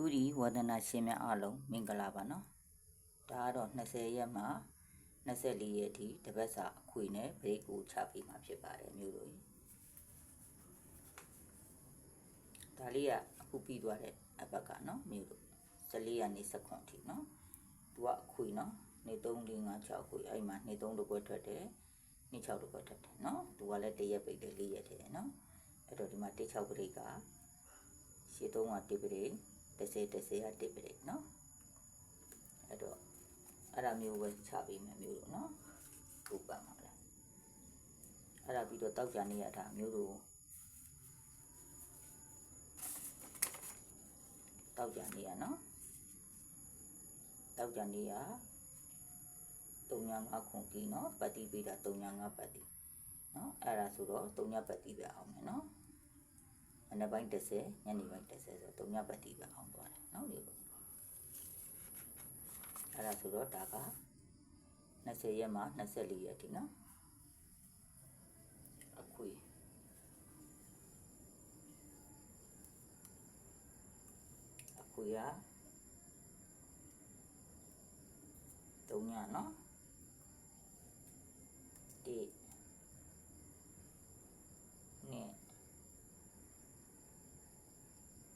တူဒီဝဒနာရှင်များအားလုံးမင်္ဂလာပါနော်ဒါကတော့20ရက်မှ24ရက်ထိတပတ်စာအခွေနဲ့ဘရိတ်ကိုချပေးမှာဖြစ်ပါတယ်မျိုးတို့ရေဒါလေးကအခုပြီးသွားတဲ့အပတ်ကနော်မျိုးတို့14ရက်နေ့16ထိနော်သူကအခွေနော်နေ3 4 5 6ခွေအဲ့မှာနေ3တကွက်ထွက်တယ်နေ6တကွက်ထွက်တယ်နော်သူကလည်းတရက်ပိတ်တယ်4ရက်ထဲနော်အဲ့တော့ဒီမှာ1 6ပရိတ်ကရှေ့3က1ပရိတ် 30 30က1ပရိတ်နော်အဲ့တော့အဲ့ဒါမျိုးပဲချပေးမယ်မျိုးတို့နော်ပူပန်ပါလားအဲ့ဒါပြီးတော့တောက်ကြနေရတာမျိုးတို့တောက်ကြနေရနော်တောက်ကြနေရ305ခုတီနော်ပတ်တိပေးတာ305ပတ်တိနော်အဲ့ဒါဆိုတော့3ပတ်တိပဲအောင်မယ်နော် မနေ့ပိုင်း30ညနေပိုင်း30ဆို3ညပတ်တိပဲအောင်သွားတယ်နော်ဒီလိုအဲ့ဒါဆိုတော့ဒါက20ရက်မှ24ရက်ဒီနော်အခွေအခွေရ3ညနော်ဒီနှစ်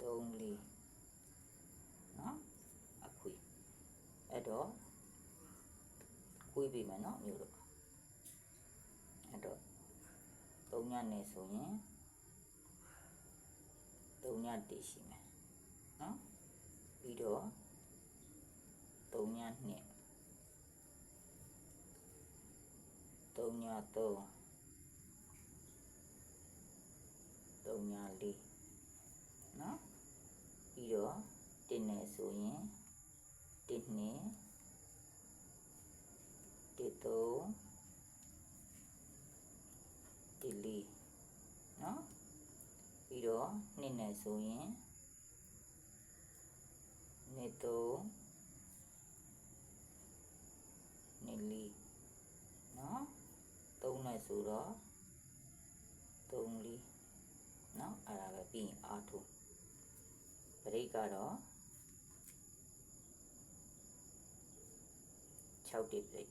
3 4နော်အခွေအဲ့တော့ ခွေးပြီမယ်နော်မျိုးတို့အဲ့တော့3ညနေဆိုရင်3ညတည်ရှိမယ်နော်ပြီးတော့3ညနှစ်3ည3 3ည4နော်ပြီးတော့တင်းနေဆိုရင်တင်းနေ တင်းသုံးတင်းလေးနော်ပြီးတော့နှစ်နေဆိုရင်နှစ်သုံးနှစ်လေးနော်သုံးနေဆိုတော့သုံးလေးနော်အဲ့ဒါပဲပြီးရင်အားထုတ်ပရိတ်ကတော့6တိပရိတ်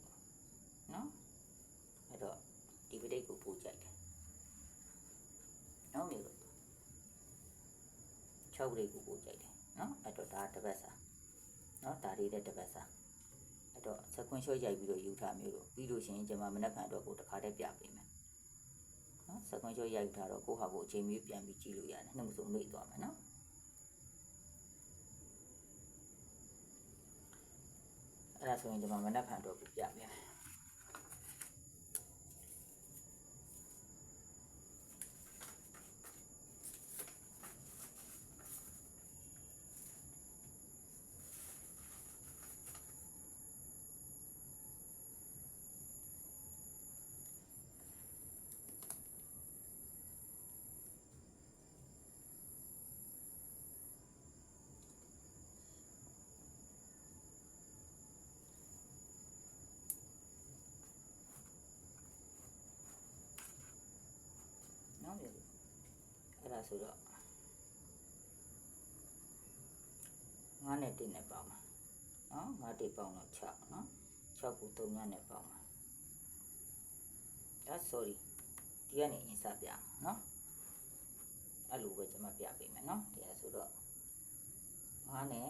နော်အဲ့တော့ဒီပရိတ်ကိုပို့ကြိုက်တယ်နော်မျိုးလို့ 6ပရိတ်ကိုပို့ကြိုက်တယ်နော်အဲ့တော့ဒါတစ်ပတ်စာနော်ဒါလေးတဲ့တစ်ပတ်စာအဲ့တော့စကွန်ရှော့ရိုက်ပြီးတော့ယူထားမျိုးလို့ပြီးလို့ရှိရင်ကျွန်မမနက်ဖြန်တော့ကိုတခါတည်းပြပေးမယ်နော်စကွန်ရှော့ရိုက်ထားတော့ကိုဟာကိုအချိန်မီပြန်ပြီးကြည့်လို့ရတယ်နှမှုဆိုမေ့သွားမယ်နော်အဲ့ဒါဆိုရင်ကျွန်မမနက်ဖြန်တော့ပြပြပေးမယ်နော်မျိုးလို့ အဲ့ဒါဆိုတော့ငါးနဲ့တင်းနဲ့ပေါင်းပါနော်ငါးတိပေါင်းတော့6နော်6ခု3ညနဲ့ပေါင်းပါဒါ sorry ဒီကနေအင်စပြနော်အဲ့လိုပဲကျွန်မပြပေးမယ်နော်တရားဆိုတော့ငါးနဲ့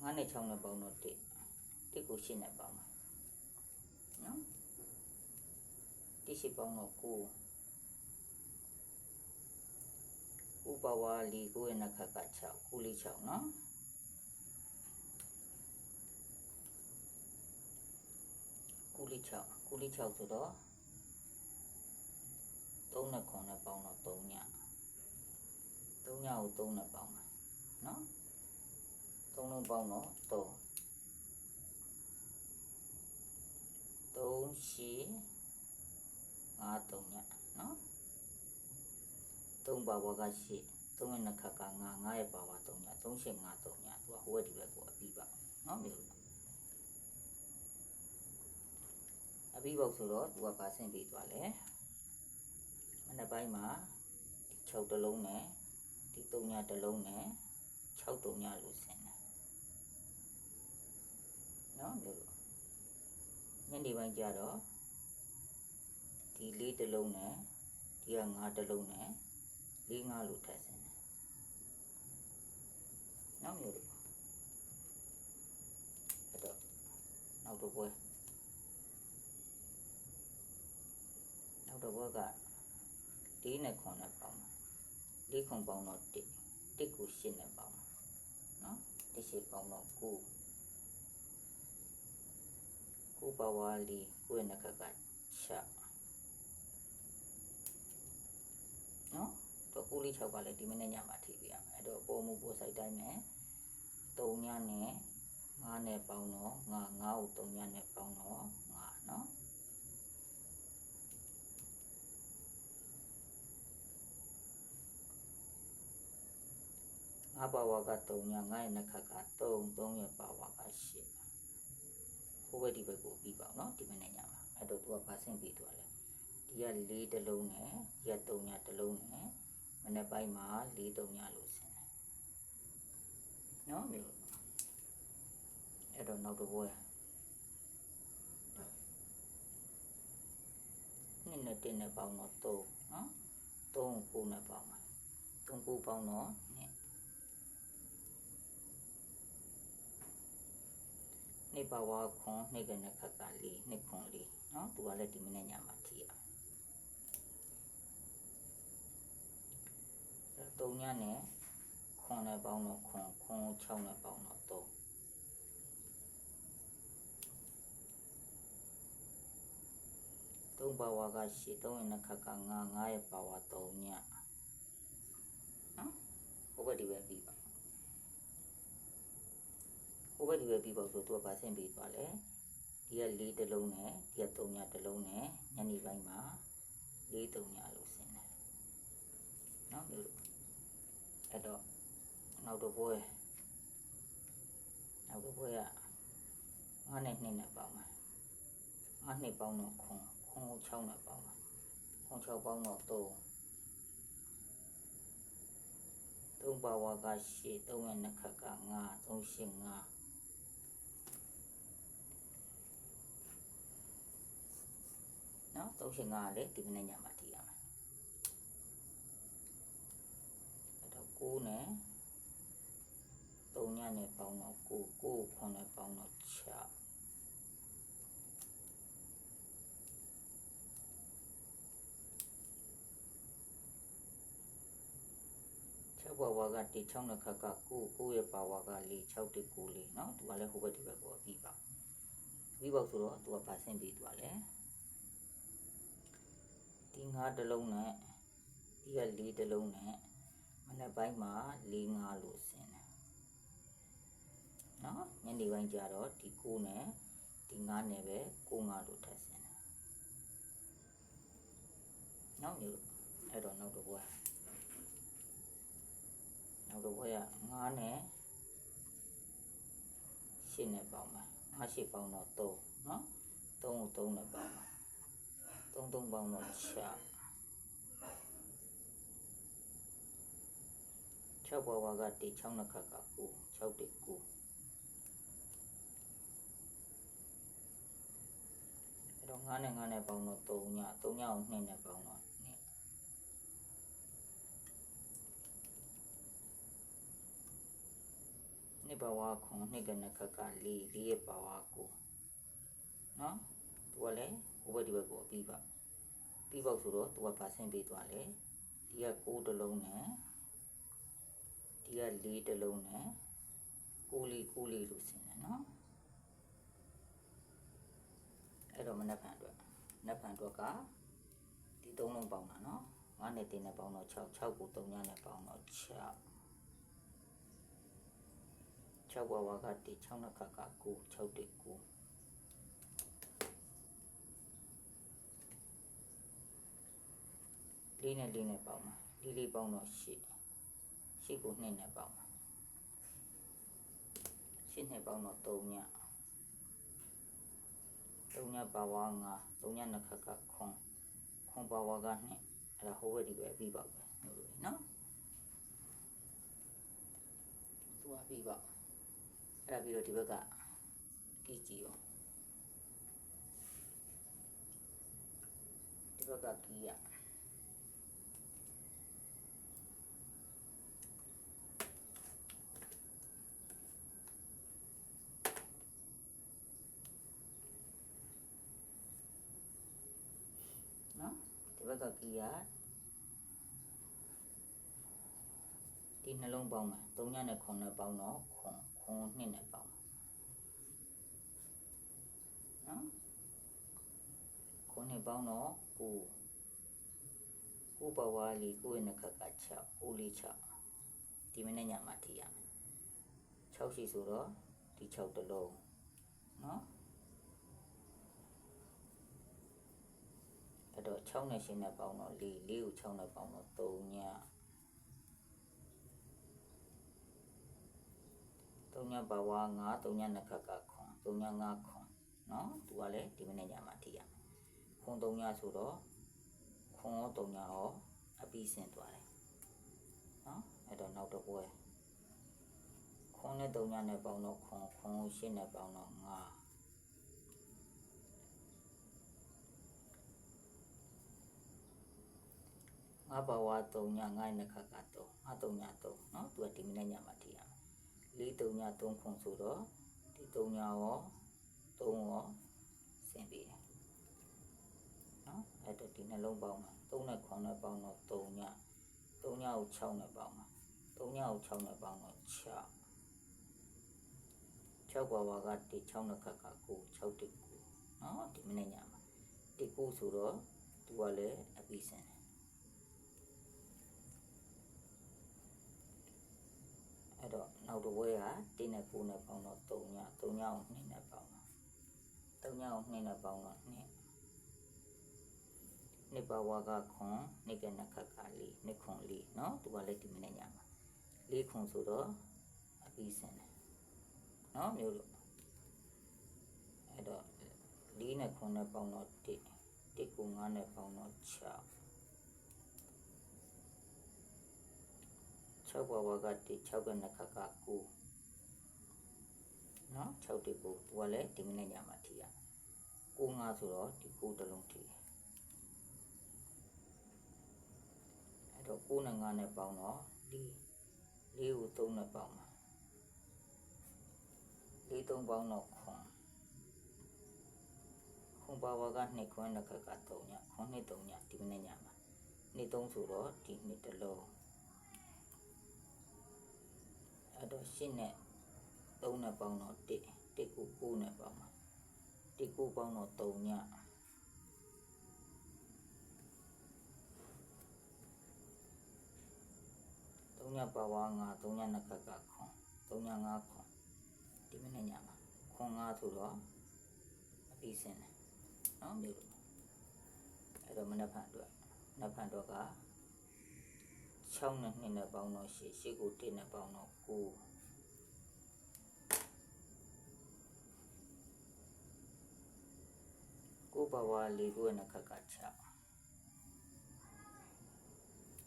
ငါးနဲ့6နဲ့ပေါင်းတော့1 1ကို8နဲ့ပေါင်းပါနော်တိရှိပေါင်းတော့ကို ဥပဝါလီကိုရနခက6ကိုလေး6เนาะကိုလေး6ကိုလေး6ဆိုတော့3နဲ့9နဲ့ပေါင်းတော့3ည3ညကို3နဲ့ပေါင်းတာเนาะ3လုံးပေါင်းတော့3 3 8 5 3ညเนาะ 3ပါဝါက8 3နဲ့ခါက9 9ရဲ့ပါဝါ3ည3ရှင်း9 3ညသူကဟိုဘက်ဒီဘက်ကိုအပြီးပါနော်မျိုးအပြီးပေါက်ဆိုတော့သူကပါဆင့်ပြီးသွားလဲမနေ့ပိုင်းမှာ6တလုံးနဲ့ဒီ3ညတလုံးနဲ့6တုံညလို့ဆင်းတယ်နော်မျိုးညနေပိုင်းကျတော့ဒီ၄တလုံးနဲ့ဒီက၅တလုံးနဲ့ ၄5လို့ထပ်ဆင်းတယ်နော်မျိုးလို့အဲ့တော့နောက်တော့ပွဲနောက်တော့ဘွဲကဒီနဲ့ခွန်နဲ့ပေါင်းမှာလေးခွန်ပေါင်းတော့1 1ကို8နဲ့ပေါင်းမှာနော်တစ်ရှိပေါင်းတော့9 9ပါဝါလီကိုယ့်ရဲ့နှခက်က6နော် တော့ဦးလေး6ကလည်းဒီမနေ့ညမှာထိပြရမယ်အဲ့တော့ပေါ်မှုပေါ်ဆိုင်တိုင်းမယ်3ညနဲ့9နဲ့ပေါင်းတော့9 9ကို3ညနဲ့ပေါင်းတော့9နော်ငါပါဝါက3ညငါရဲ့နှခက်က3 3ရဲ့ပါဝါက8ဟိုဘက်ဒီဘက်ကိုပြီးပါအောင်နော်ဒီမနေ့ညမှာအဲ့တော့သူကပါဆင့်ပြီးသွားလဲဒီက4တလုံးနဲ့ဒီက3ညတလုံးနဲ့ မနေ့ပိုင်းမှာ4 3ညလို့ဆင်းတယ်နော်မျိုးအဲ့တော့နောက်တစ်ပွဲနှစ်နဲ့တင်းနဲ့ပေါင်းတော့3နော်3 9နဲ့ပေါင်းပါ3 9ပေါင်းတော့နှစ်နှစ်ပါဝါခွန်နှစ်ကနဲ့ခက်ကလေးနှစ်ခွန်လေးနော်သူကလည်းဒီမနေ့ညမှာ 3ညနဲ့ခွန်နဲ့ပေါင်းတော့ခွန်ခွန်6နဲ့ပေါင်းတော့3 3ပါဝါက8 3ရဲ့နှစ်ခက်က9 9ရဲ့ပါဝါ3ညနော်ဟိုဘက်ဒီပဲပြီးပါဟိုဘက်ဒီပဲပြီးပါဆိုသူကပါဆင့်ပြီးသွားလဲဒီက4တလုံးနဲ့ဒီက3ညတလုံးနဲ့ညနေပိုင်းမှာ4 3ညလို့ဆင်းတယ်နော်မျိုးလို့ edo naudo boy naudo boy a ngane ni na ba ma. Ngane ba no khong không chau na ba ma. Không chau ba nó to tung ba wa ga shi tung nó kha ka ngà tung shin ngà nó tôi sẽ ngờ lấy tìm này nhà mà. 6နဲ့3ညနဲ့ပေါင်းတော့9 9 9နဲ့ပေါင်းတော့6ချက်ဘဝကတိ6နှစ်ခါကကိုကိုရဲ့ပါဝါက4 6တိကိုလေးเนาะသူကလည်းဟိုဘက်ဒီဘက်ကိုအပြီးပါပြီးပေါ့ဆိုတော့သူကပါဆင်းပြီးသူကလည်းဒီ5တလုံးနဲ့ဒီက4တလုံးနဲ့ နေ့ပိုင်းမှာ၄၅လို့ဆင်းတယ်နော်ညနေပိုင်းကျတော့ဒီ6နဲ့ဒီ9နဲ့ပဲ6 9လို့ထပ်ဆင်းတယ်နောက်မျိုးအဲ့တော့နောက်တစ်ပွဲနောက်တစ်ပွဲက9နဲ့8နဲ့ပေါင်းပါ9 8ပေါင်းတော့3နော်3ကို3နဲ့ပေါင်းပါ3 3ပေါင်းတော့6 6ဘဝကတ6နှစ်ခက်က9 6တ9အဲ့တော့9နဲ့9နဲ့ပေါင်းတော့3ည3ညကို2နဲ့ပေါင်းတော့နှစ်ပါဝါခွန်နှစ်ကနခက်က၄၄ရဲ့ပါဝါကိုနော်သူကလည်းဟိုဘက်ဒီဘက်ကိုပြီးပါပြီးပေါက်ဆိုတော့သူကပါဆင်းပေးသွားလေဒီက6တလုံးနဲ့ ဒီက4တလုံးနဲ့6လေး6လေးလို့ဆင်းတယ်နော်အဲ့တော့မနက်ဖြန်အတွက်မနက်ဖြန်အတွက်ကဒီ3လုံးပေါင်းတာနော်9နဲ့တင်းနဲ့ပေါင်းတော့6 6ကို3ညနဲ့ပေါင်းတော့6 6ဘဝကတိ6နှစ်ခါက9 6တိ9လေးနဲ့လေးနဲ့ပေါင်းပါလေးလေးပေါင်းတော့ 8 8ကို2နဲ့ပေါင်းပါ8နဲ့ပေါင်းတော့3ည3ညပါဝါ9 3ညနှစ်ခါကခွန်ခွန်ပါဝါက2အဲ့ဒါဟိုဘက်ဒီပဲပြီးပါပဲလို့နော်ဝပြီးပေါ့အဲ့ဒါပြီးတော့ဒီဘက်ကကီကြည့်ရောဒီဘက်ကကီရနော်ဒီ ဘက်ကကီရဒီနှလုံးပေါင်းမယ်3ညနဲ့9နဲ့ပေါင်းတော့ခွန်ခွန်2နဲ့ပေါင်းမယ်နော်ခွန်2ပေါင်းတော့9 9ပါဝါလီ9ရဲ့နှစ်ခက်က6 9လေး6ဒီမနေ့ညမှာထိရမယ်6ရှိဆိုတော့ဒီ6တစ်လုံးနော် အဲ့တော့6နဲ့ရှင်းနဲ့ပေါင်းတော့4 4ကို6နဲ့ပေါင်းတော့3ည3ညပါဝါ9 3ညနှစ်ခက်ကခွန်3ည5ခွန်နော်သူကလည်းဒီမနေ့ညမှာထိရမယ်ခွန်3ညဆိုတော့ခွန်ရော3ညရောအပြီးဆင်းသွားတယ်နော်အဲ့တော့နောက်တော့ပွဲခွန်နဲ့3ညနဲ့ပေါင်းတော့ခွန်ခွန်ကို8နဲ့ပေါင်းတော့5 ငါဘဝ3ညငါ့နှစ်ခါက3ငါ3ည3เนาะသူကဒီမနေ့ညမှာထိရမယ်4 3ည3ခွန်ဆိုတော့ဒီ3ညရော3ရောဆင်ပြီးတယ်เนาะအဲ့တော့ဒီနှလုံးပေါင်းမှာ3နဲ့ခွန်နဲ့ပေါင်းတော့3ည3ညကို6နဲ့ပေါင်းမှာ3ညကို6နဲ့ပေါင်းတော့6 6ဘဝကဒီ6နှစ်ခါက9 6တိ9เนาะဒီမနေ့ညမှာဒီ9ဆိုတော့သူကလည်းအပြီးဆင်တယ် နောက်တစ်ဝဲက1နဲ့9နဲ့ပေါင်းတော့3ည3ညကို2နဲ့ပေါင်းတော့3ညကို2နဲ့ပေါင်းတော့2နှစ်ပါဝါကခွန်နှစ်ကနှစ်ခက်ကလေးနှစ်ခွန်လေးเนาะသူကလည်းဒီမနေ့ညမှာလေးခွန်ဆိုတော့အပြီးစင်တယ်เนาะမျိုးလို့အဲ့တော့လေးနဲ့ခွန်နဲ့ပေါင်းတော့1 1ကို9နဲ့ပေါင်းတော့6 6ဘဝကတိ6ကနှစ်ခါက9နော်6တိ9သူကလည်းဒီမနေ့ညမှာထိရ9 5ဆိုတော့ဒီ9တစ်လုံးထိအဲ့တော့9နဲ့9နဲ့ပေါင်းတော့4 4ကို3နဲ့ပေါင်းမှာ4 3ပေါင်းတော့ခွန်ခွန်ဘဝက2ခွန်းနှစ်ခါက3ညခွန်2 3ညဒီမနေ့ညမှာ2 3ဆိုတော့ဒီ2တစ်လုံး အဲ့တော့ရှင်းနဲ့3နဲ့ပေါင်းတော့1 1ကို9နဲ့ပေါင်းပါ1ကိုပေါင်းတော့3ည3ညပါဝါ9 3ညနှစ်ခါကခွန်3ည5ခွန်ဒီမနေ့ညမှာခွန်5ဆိုတော့အပြီးစင်းတယ်နော်မျိုးလို့အဲ့တော့မနက်ဖြန်အတွက်မနက်ဖြန်တော့က 6နဲ့2နဲ့ပေါင်းတော့8 8ကို1နဲ့ပေါင်းတော့9ကိုဘဝလေးကိုနဲ့ခက်ကချ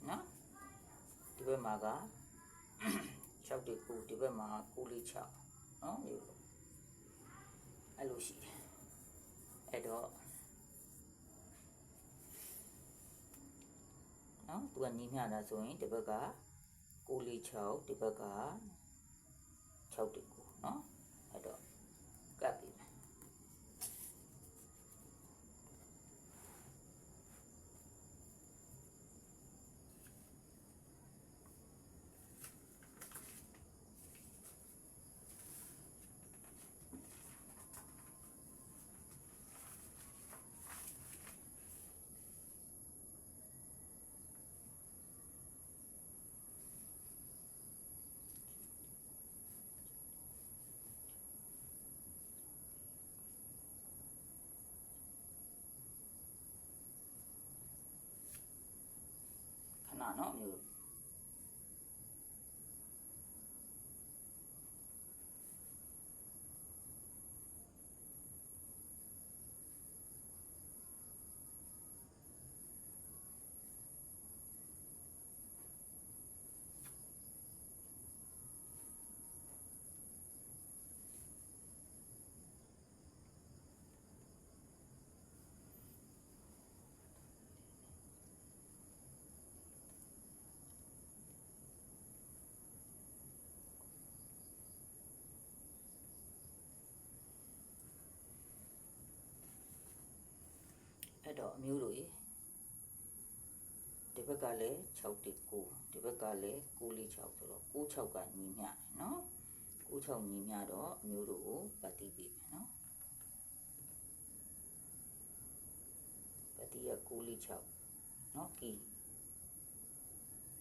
နော်ဒီဘက်မှာက6တိ9ဒီဘက်မှာ9လေး6နော်မျိုးလို့အဲ့လိုရှိတယ်အဲ့တော့ နော်သူကညီမျှတာဆိုရင်ဒီဘက်က6လေး6ဒီဘက်က6တိ9နော်အဲ့တော့ကပ်ပြီမယ် ခ အဲ့တော့အမျိုးတို့ရေဒီဘက်ကလည်း6တိ9ဒီဘက်ကလည်း9လေး6ဆိုတော့9 6ကညီမျှတယ်နော်9 6ညီမျှတော့အမျိုးတို့ကိုပတ်တိပေးမယ်နော်ပတ်တိက9လေး6နော်ကီ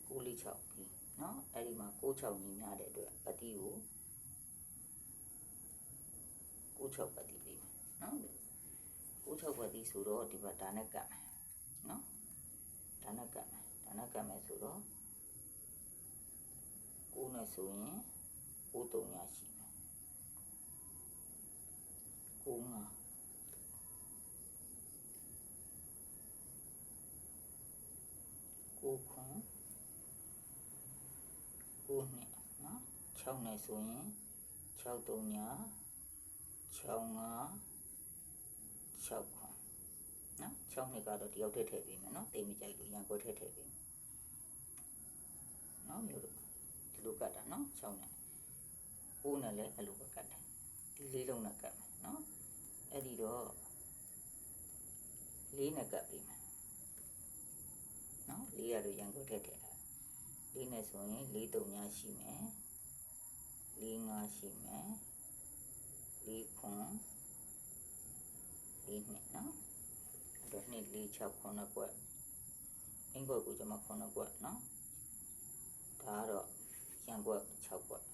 9လေး6ကီနော်အဲ့ဒီမှာ9 6ညီမျှတဲ့အတွက်ပတ်တိကို9 6ပတ်တိပေးမယ်နော်9 6ပတ်တိဆိုတော့ဒီဘက်ဒါနဲ့ကတ်မယ်နော်ဒါနဲ့ကတ်မယ်ဒါနဲ့ကတ်မယ်ဆိုတော့9နဲ့ဆိုရင်9 3ရရှိမယ်9 5ကိုခွန်ကိုနှစ်နော်6နဲ့ဆိုရင်6 3ညာ6 5 6ခွန်နော်6နှစ်ကတော့တယောက်တည်းထည့်ပေးမယ်နော်တိတ်မကြိုက်လို့ရန်ကွက်ထည့်ထည့်ပေးမယ်နော်မျိုးတို့ဒီလိုကတ်တာနော်6နဲ့9နဲ့လည်းအဲ့လိုပဲကတ်တယ်ဒီလေးလုံးနဲ့ကတ်မယ်နော်အဲ့ဒီတော့လေးနဲ့ကတ်ပေးမယ်နော်လေးရလို့ရန်ကုန်ထက်ထည့်တာလေးနဲ့ဆိုရင်လေးတုံညာရှိမယ်လေးငါရှိမယ်လေးခွန် လေးနှစ်နော်အဲ့တော့နှစ်လေး6ခွန်နှစ်ကွက်အင်္ဂုတ်ကိုကျွန်မခွန်နှစ်ကွက်နော်ဒါကတော့ရန်ကွက်6ကွက်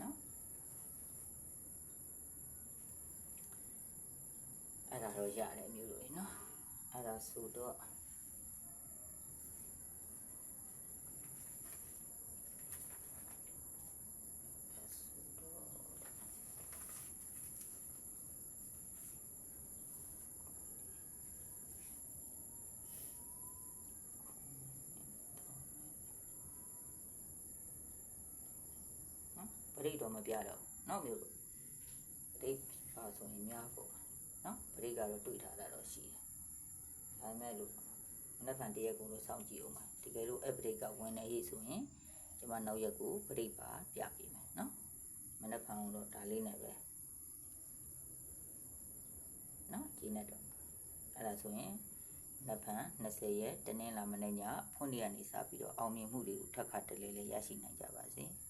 နော်အဲ့ဒါတော့ရတယ်အမျိုးတို့ရေနော်အဲ့ဒါဆိုတော့အဲ့ဆိုတော့နော် ပရိတော့မပြတော့နော်မျိုးတို့ပရိဟာဆိုရင်များပေါ့နော်ပရိကတော့တွေ့ထားတာတော့ရှိတယ်ဒါပေမဲ့လို့မနက်ဖြန်တရက်ကုန်လို့စောင့်ကြည့်အောင်ပါတကယ်လို့ app ပရိကဝင်နေရေးဆိုရင်ကျွန်မနောက်ရက်ကိုပရိပါပြပေးမယ်နော်မနက်ဖြန်တော့ဒါလေးနဲ့ပဲနော်ကြီးနေတော့အဲ့ဒါဆိုရင်နဖန်20ရက်တနင်္လာမနေ့ညဖွင့်ရနေစပြီးတော့အောင်မြင်မှုတွေကိုထပ်ခါတလဲလဲရရှိနိုင်ကြပါစေ။